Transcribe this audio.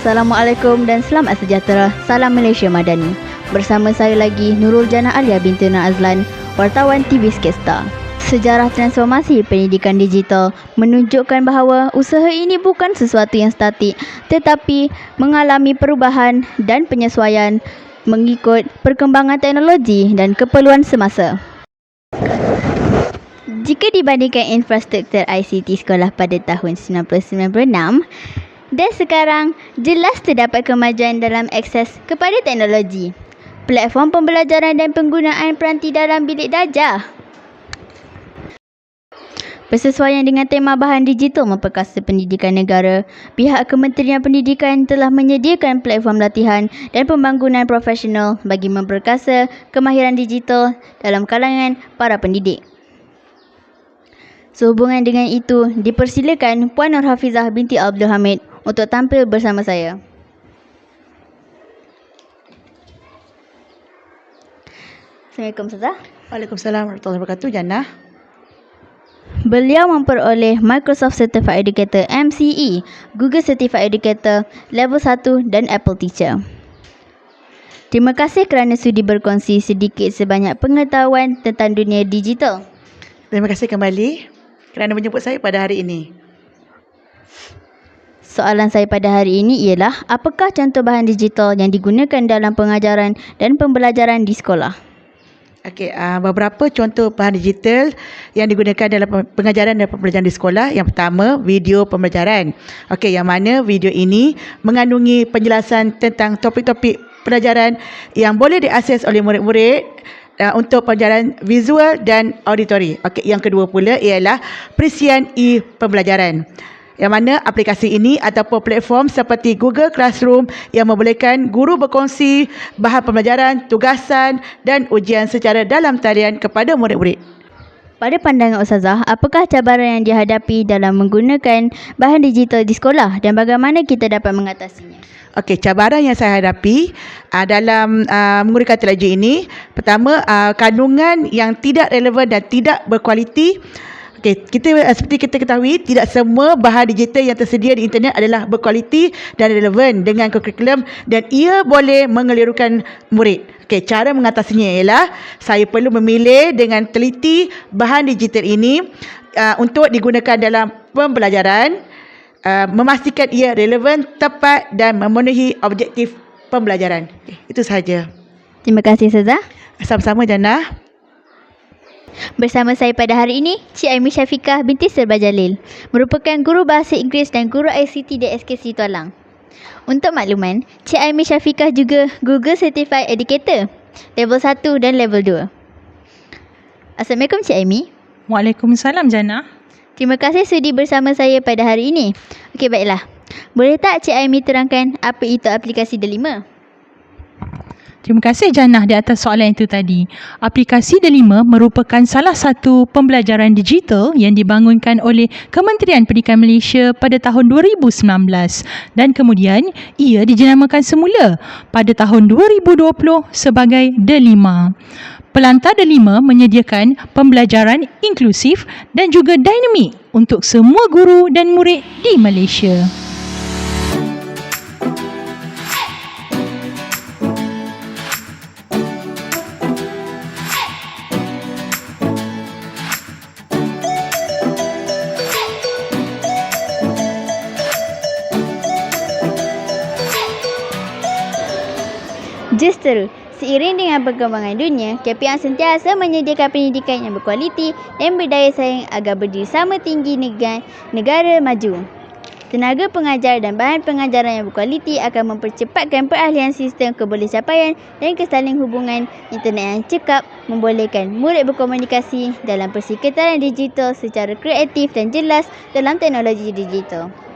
Assalamualaikum dan selamat sejahtera. Salam Malaysia Madani. Bersama saya lagi Nurul Jana Alia binti Nur Azlan, wartawan TV Skesta. Sejarah transformasi pendidikan digital menunjukkan bahawa usaha ini bukan sesuatu yang statik tetapi mengalami perubahan dan penyesuaian mengikut perkembangan teknologi dan keperluan semasa. Jika dibandingkan infrastruktur ICT sekolah pada tahun 1996 dan sekarang, jelas terdapat kemajuan dalam akses kepada teknologi, platform pembelajaran dan penggunaan peranti dalam bilik darjah. Bersesuaian dengan tema bahan digital memperkasa pendidikan negara, pihak Kementerian Pendidikan telah menyediakan platform latihan dan pembangunan profesional bagi memperkasa kemahiran digital dalam kalangan para pendidik. Sehubungan dengan itu, dipersilakan Puan Nur Hafizah binti Abdul Hamid untuk tampil bersama saya. Assalamualaikum Ustazah. Waalaikumsalam warahmatullahi wabarakatuh. Jannah. Beliau memperoleh Microsoft Certified Educator MCE, Google Certified Educator Level 1 dan Apple Teacher. Terima kasih kerana sudi berkongsi sedikit sebanyak pengetahuan tentang dunia digital. Terima kasih kembali kerana menjemput saya pada hari ini. Soalan saya pada hari ini ialah apakah contoh bahan digital yang digunakan dalam pengajaran dan pembelajaran di sekolah? Okey, uh, beberapa contoh bahan digital yang digunakan dalam pengajaran dan pembelajaran di sekolah. Yang pertama, video pembelajaran. Okey, yang mana video ini mengandungi penjelasan tentang topik-topik pelajaran yang boleh diakses oleh murid-murid uh, untuk pelajaran visual dan auditori. Okey, yang kedua pula ialah perisian e-pembelajaran yang mana aplikasi ini ataupun platform seperti Google Classroom yang membolehkan guru berkongsi bahan pembelajaran, tugasan dan ujian secara dalam talian kepada murid-murid. Pada pandangan Ustazah, apakah cabaran yang dihadapi dalam menggunakan bahan digital di sekolah dan bagaimana kita dapat mengatasinya? Okey, cabaran yang saya hadapi uh, dalam uh, menggunakan teknologi ini, pertama uh, kandungan yang tidak relevan dan tidak berkualiti Okey, kita uh, seperti kita ketahui tidak semua bahan digital yang tersedia di internet adalah berkualiti dan relevan dengan kurikulum dan ia boleh mengelirukan murid. Okey, cara mengatasinya ialah saya perlu memilih dengan teliti bahan digital ini uh, untuk digunakan dalam pembelajaran uh, memastikan ia relevan, tepat dan memenuhi objektif pembelajaran. Okay, itu sahaja. Terima kasih Ustazah. Sama-sama Jannah. Bersama saya pada hari ini, Cik Aimi Syafiqah binti Serba Jalil, merupakan guru bahasa Inggeris dan guru ICT di SKC Tualang. Untuk makluman, Cik Aimi Syafiqah juga Google Certified Educator, level 1 dan level 2. Assalamualaikum Cik Aimi. Waalaikumsalam Jana. Terima kasih sudi bersama saya pada hari ini. Okey baiklah. Boleh tak Cik Aimi terangkan apa itu aplikasi Delima? Terima kasih Jannah di atas soalan itu tadi. Aplikasi Delima merupakan salah satu pembelajaran digital yang dibangunkan oleh Kementerian Pendidikan Malaysia pada tahun 2019 dan kemudian ia dijenamakan semula pada tahun 2020 sebagai Delima. Pelantar Delima menyediakan pembelajaran inklusif dan juga dinamik untuk semua guru dan murid di Malaysia. Justru, seiring dengan perkembangan dunia, KPM sentiasa menyediakan pendidikan yang berkualiti dan berdaya saing agar berdiri sama tinggi negara, negara maju. Tenaga pengajar dan bahan pengajaran yang berkualiti akan mempercepatkan perahlian sistem kebolehcapaian dan kesaling hubungan internet yang cekap membolehkan murid berkomunikasi dalam persekitaran digital secara kreatif dan jelas dalam teknologi digital.